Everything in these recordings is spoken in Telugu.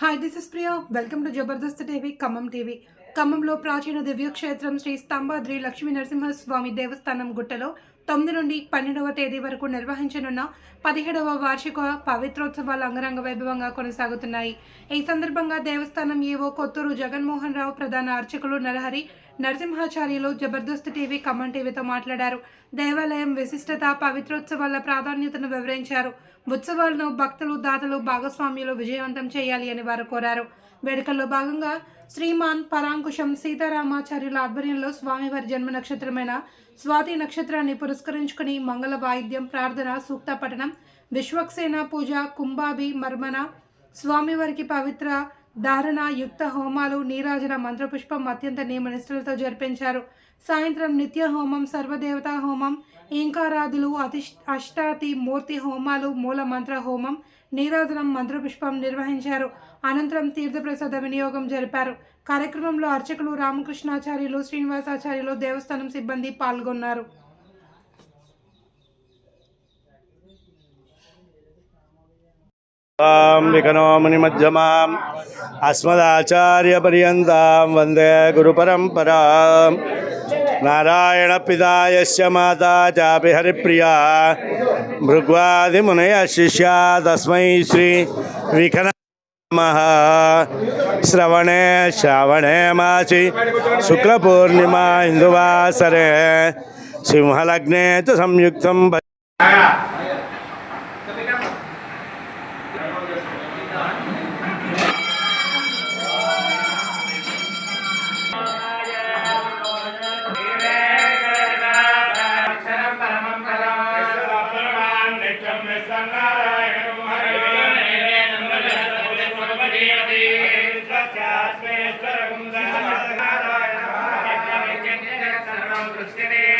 Hi this is Priya welcome to Jabardasth TV Khammam TV ఖమ్మంలో ప్రాచీన దివ్యక్షేత్రం శ్రీ స్తంభాద్రి లక్ష్మీ నరసింహస్వామి దేవస్థానం గుట్టలో తొమ్మిది నుండి పన్నెండవ తేదీ వరకు నిర్వహించనున్న పదిహేడవ వార్షిక పవిత్రోత్సవాలు అంగరంగ వైభవంగా కొనసాగుతున్నాయి. ఈ సందర్భంగా దేవస్థానం ఏవో కొత్తూరు జగన్మోహన్ రావు ప్రధాన అర్చకులు నరహరి నరసింహాచార్యులు జబర్దస్త్ టీవీ ఖమ్మం టీవీతో మాట్లాడారు. దేవాలయం విశిష్టత పవిత్రోత్సవాల ప్రాధాన్యతను వివరించారు. ఉత్సవాలను భక్తులు దాతలు భాగస్వామ్యులు విజయవంతం చేయాలి అని వారు కోరారు. వేడుకల్లో భాగంగా శ్రీమాన్ పరాంకుశం సీతారామాచార్యుల ఆధ్వర్యంలో స్వామివారి జన్మ నక్షత్రమైన స్వాతి నక్షత్రాన్ని పురస్కరించుకుని మంగళ వాయిద్యం ప్రార్థన సూక్త పఠనం విశ్వక్సేన పూజ కుంభాభి మర్మన స్వామివారికి పవిత్ర ధారణ యుక్త హోమాలు నీరాజన మంత్రపుష్పం అత్యంత నియమనిష్టలతో జరిపించారు. సాయంత్రం నిత్య హోమం సర్వదేవతా హోమం ఇంకారాదులు అతి అష్టాతి మూర్తి హోమాలు మూల మంత్ర హోమం నీరాజనం మంత్రపుష్పం నిర్వహించారు. అనంతరం తీర్థప్రసాద వినియోగం జరిపారు. కార్యక్రమంలో అర్చకులు రామకృష్ణాచార్యులు శ్రీనివాసాచార్యులు దేవస్థానం సిబ్బంది పాల్గొన్నారు. खनौ मुनिम्ज्मा अस्मदाचार्यपर्यता वंदे गुरुपरंपरा नारायण पिता माता चापि हरिप्रिया, भृग्वादिमुनय शिष्या तस्म श्री विखन श्रवणे श्रावणे माचि शुक्लपूर्णिमा हिन्दुवासरे, सिंहलग्ने संयुक्त పితాయస్య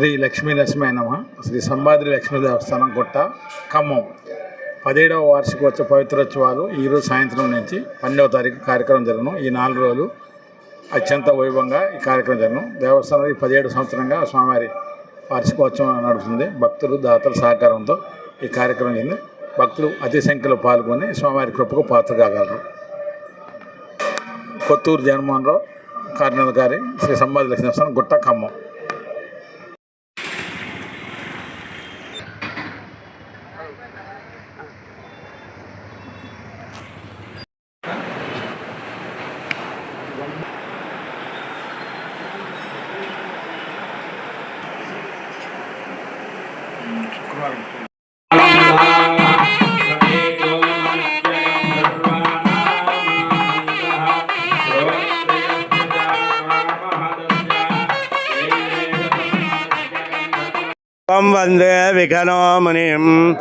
శ్రీ లక్ష్మీ నరసింహ శ్రీ సంబాద్రి లక్ష్మీ దేవస్థానం గుట్ట ఖమ్మం. పదిహేడవ వార్షికోత్సవ పవిత్రోత్సవాలు ఈరోజు సాయంత్రం నుంచి పన్నెండవ తారీఖు కార్యక్రమం జరగను ఈ నాలుగు రోజులు అత్యంత వైభవంగా ఈ కార్యక్రమం జరగను దేవస్థానం ఈ పదిహేడు సంవత్సరంగా స్వామివారి వార్షికోత్సవం నడుస్తుంది భక్తులు దాతల సహకారంతో ఈ కార్యక్రమం జరిగింది. భక్తులు అతి సంఖ్యలో పాల్గొని స్వామివారి కృపకు పాత్ర కాగలరు కొత్తూరు జగన్మోహన్ రావు కార్యనర్ గారి శ్రీ సంబాద్రి లక్ష్మీ దేవస్థానం గుట్ట ఖమ్మం. త్వం వందే విఘనో మునిం.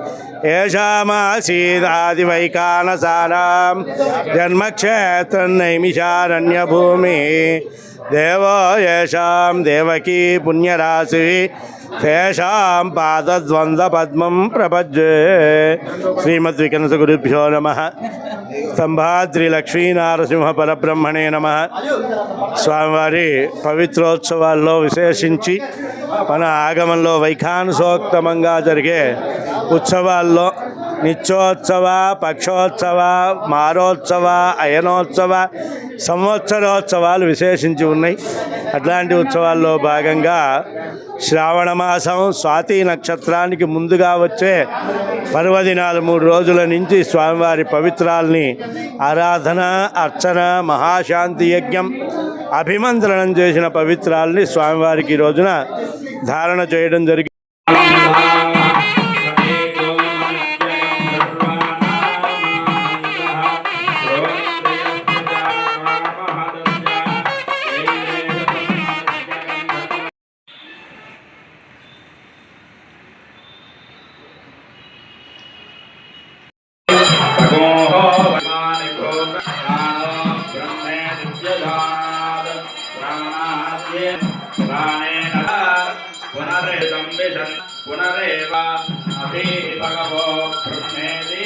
ఏషామాసీదాదివైకానసారాం జన్మక్షేత్రం నైమిషారణ్యభూమి దేవో ఏషాం దేవకీ పుణ్యరాశి. తేషాం పాదద్వంద్వపద్మం శ్రీమద్ వికనస గురుభ్యో నమ. స్తంభాద్రి లక్ష్మీనారసింహ పరబ్రహ్మణే నమ. స్వామివారి పవిత్రోత్సవాల్లో విశేషించి మన ఆగమంలో వైఖానుసోక్తమంగా జరిగే ఉత్సవాల్లో నిత్యోత్సవ పక్షోత్సవ మారోత్సవ అయనోత్సవ సంవత్సరోత్సవాలు విశేషించి ఉన్నాయి. అట్లాంటి ఉత్సవాల్లో భాగంగా శ్రావణ మాసం స్వాతి నక్షత్రానికి ముందుగా వచ్చే పర్వదినాలు మూడు రోజుల నుంచి స్వామివారి పవిత్రాల్ని ఆరాధన అర్చన మహాశాంతి యజ్ఞం అభిమంత్రణం చేసిన పవిత్రాల్ని స్వామివారికి ఈ రోజున ధారణ చేయడం జరిగింది పునరేవ అభి భగవో బ్రహ్మేది